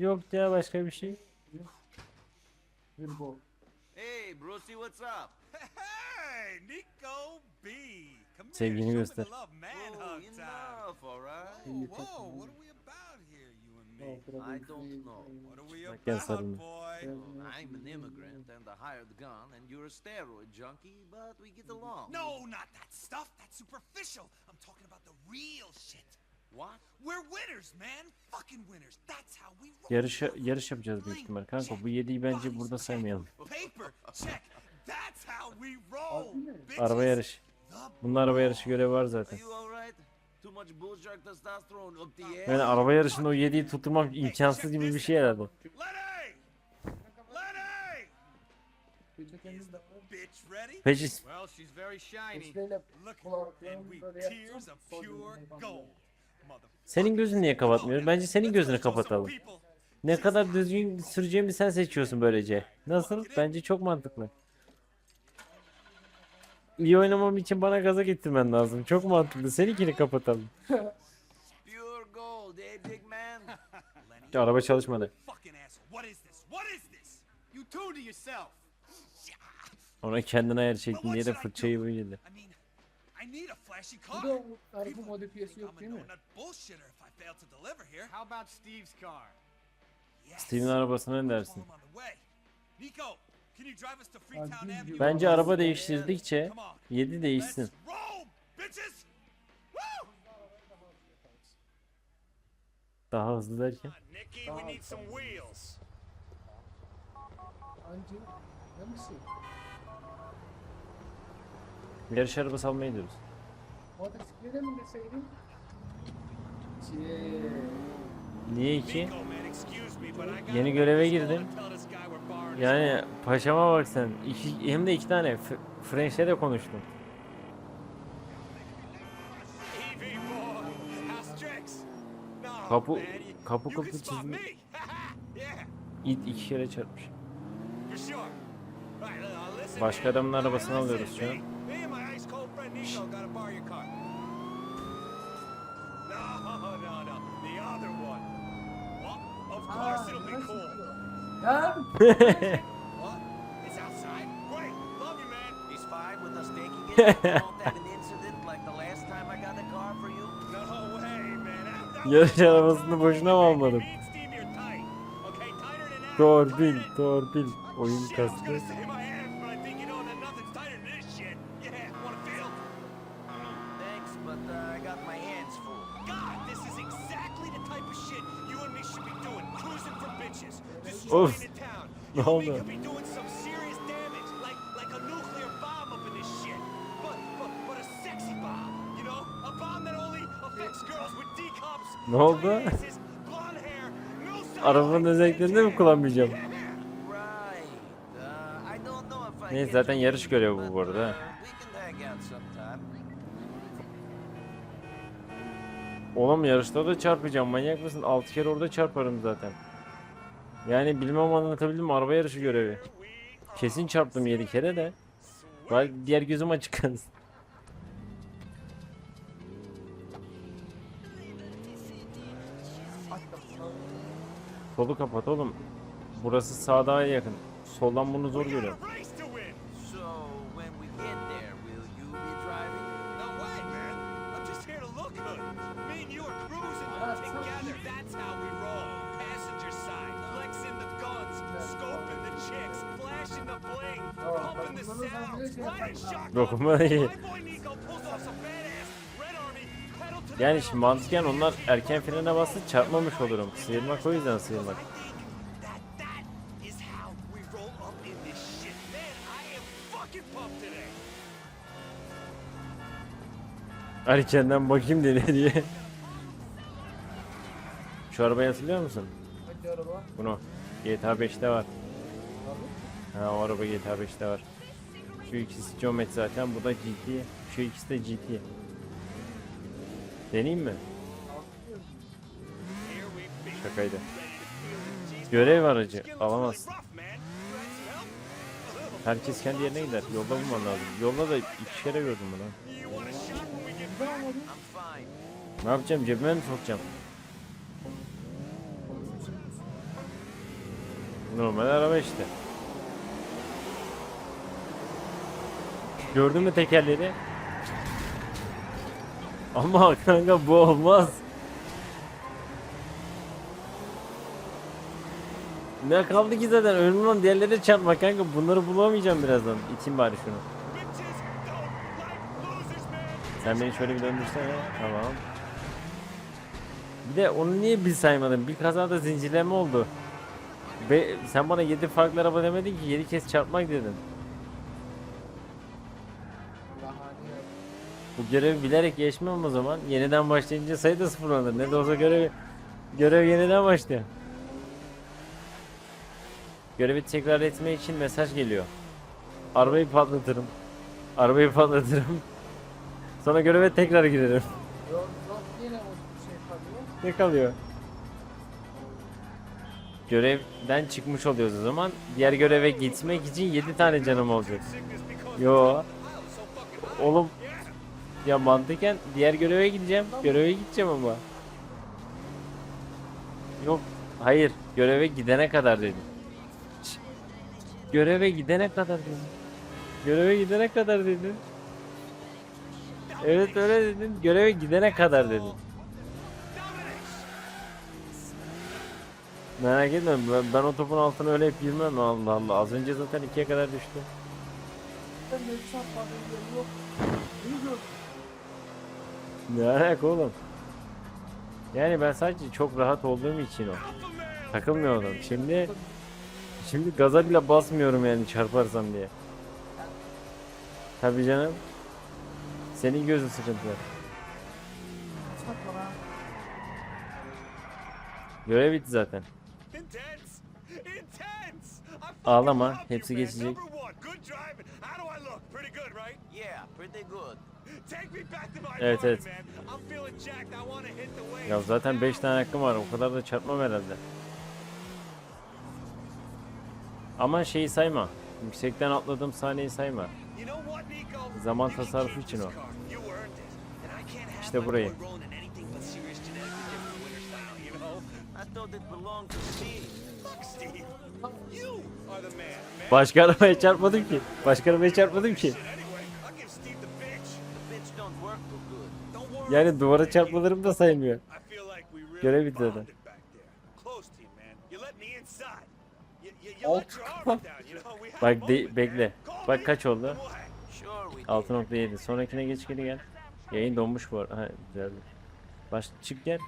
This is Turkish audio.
Yok ya başka bir şey. Virgo. Hey, Brucey, what's up? Hey, Nico B. Come Sevgini here, show göster. the love man Whoa, hug time. enough, alright? Whoa, whoa, what are we about here, you and me? I don't know. What are we Bak gel about, boy? I'm an immigrant and a hired gun, and you're a steroid junkie, but we get along. No, not that stuff. That's superficial. I'm talking about the real shit. Yarış yarış yapacağız büyük ihtimal. Kanka bu 7'yi bence burada saymayalım. Paper, check. That's how we roll. bitches. Araba yarışı. The Bunun araba yarışı görevi var Are zaten. you alright? Too much bullshark testosterone up the ass? Yani araba yarışında o 7'yi tutturmak imkansız gibi bir şey herhalde. Peki Well, she's very shiny. Look, and we tears of pure gold. Senin gözün niye kapatmıyor? Bence senin gözünü kapatalım. Ne kadar düzgün süreceğimi sen seçiyorsun böylece. Nasıl? Bence çok mantıklı. İyi oynamam için bana gaza getirmen lazım. Çok mantıklı. Seninkini kapatalım. Lenny, Araba çalışmadı. Ona kendine ayar Well, çektin what diye de should I fırçayı do? I need a flashy car. Bu araba People modifiyesi think yok I'm değil a mi? no-nut bullshitter if I fail to deliver here. How about Steve's car? Yes. Steve'in arabasına ne dersin? Nico, can you drive us to Freetown Avenue? Bence araba değiştirdikçe Come on. 7 değişsin. Daha hızlı derken. Nicky, we need some wheels. Anca ne misin? Yarış arabası almaya gidiyoruz. Motosiklete mi deseydin? Niye ki? Yeni göreve girdim. Yani paşama bak sen. İki, hem de iki tane. F- French'te de konuştum. Kapı- kapı kapı yeah, İt iki kere çarpmış. uh, Başka adamın arabasını alıyoruz şu an. Me, me and my ice cold friend Nico gotta borrow your car. No, no, no. The other one. Well, of course it'll be cool. Ya What? It's outside? Great. Love you, man. He's fine with us taking it? Won't have an incident like the last time I got a car for you? No way, man. That- that Yarış arabasını boşuna mı almadım? Me and Steve, you're tight. Okay, tighter than that. Torpil, Tighter than- torpil. Oyun Shit, I was kastı. gonna say my ass, but I think you know that nothing's tighter than this shit. Yeah, wanna feel? Thanks, but uh, I got my hands full. God, this is exactly the type of shit you and me should be doing. Cruising for bitches. Oof. Destroying the town. Ne You and me oldu? could be doing some serious damage, like like a nuclear bomb up in this shit. But but but a sexy bomb, you know? A bomb that only affects girls cups. Ne oldu? hair, no Arabanın özelliklerini mi kullanmayacağım? Uh, Neyse zaten yarış görevi bu bu arada. uh. Oğlum yarışta da çarpacağım manyak mısın? 6 kere orada çarparım zaten. Yani bilmem anlatabildim mi? Araba yarışı görevi. Kesin çarptım 7 kere de. Bari diğer gözüm açık kalsın. Solu kapat oğlum. Burası sağa daha yakın. Soldan bunu zor görüyorum. To the Yani şimdi mantıken onlar erken frene bastı çarpmamış olurum. Sıyırmak o yüzden sıyırmak. Erkenden bakayım dedi diye. Şu arabayı hatırlıyor musun? Hangi araba? Bunu GTA 5'te var. Abi. Ha o araba GTA 5'te var. Şu ikisi Geomet zaten bu da GT. Şu ikisi de GT. Deneyeyim mi? Şakaydı. Görev aracı alamaz. Rough, man. You had some help? Herkes kendi yerine gider. Yolda bulman lazım. Yolda da iki kere gördüm bunu. Ne yapacağım? Cebime mi sokacağım? Normal araba işte. Gördün mü tekerleri? Ama kanka bu olmaz. Ne kaldı ki zaten önümden diğerleri çarpma kanka bunları bulamayacağım birazdan. İçeyim bari şunu. Sen beni şöyle bir döndürsene. Tamam. Bir de onu niye bir saymadın? Bir kazada zincirleme oldu. Ve sen bana 7 farklı araba demedin ki 7 kez çarpmak dedin. Bu görevi bilerek geçmem o zaman. Yeniden başlayınca sayı da sıfırlanır. Ne de olsa görev görev yeniden başlıyor. Görevi tekrar etmek için mesaj geliyor. Arabayı patlatırım. Arabayı patlatırım. Sonra göreve tekrar girerim. Yok yok yine şey kalıyor. Ne kalıyor? Görevden çıkmış oluyoruz o zaman. Diğer göreve gitmek için 7 tane canım olacak. Yo. Oğlum ya mantıken diğer göreve gideceğim. Göreve gideceğim ama. Yok. Hayır. Göreve gidene kadar dedim. Göreve gidene kadar dedim. Göreve gidene kadar dedim. Evet öyle dedin. Göreve gidene kadar dedim. Merak etme ben, ben o topun altına öyle hep girmem Allah Allah. Az önce zaten ikiye kadar düştü. Ben de hiç yok. İyi gördüm. Ne alaka oğlum? Yani ben sadece çok rahat olduğum için o. Takılmıyordum. Şimdi şimdi gaza bile basmıyorum yani çarparsam diye. Tabii canım. Senin gözün sıkıntı. Satma lan. Görev bitti zaten. Ağlama, hepsi geçecek. Evet, evet. Ya zaten 5 tane hakkım var. O kadar da çarpmam herhalde. Ama şeyi sayma. Yüksekten atladığım sahneyi sayma. Zaman tasarrufu için o. İşte burayı. Başka arabaya çarpmadım ki. Başka arabaya çarpmadım ki. Let your arm down, you know? We had a Bak de- bekle. Bak kaç oldu? Sure we did. 6.7. Sonrakine geç geri gel. Yayın donmuş bu arada. Ha güzeldi. Baş çık gel.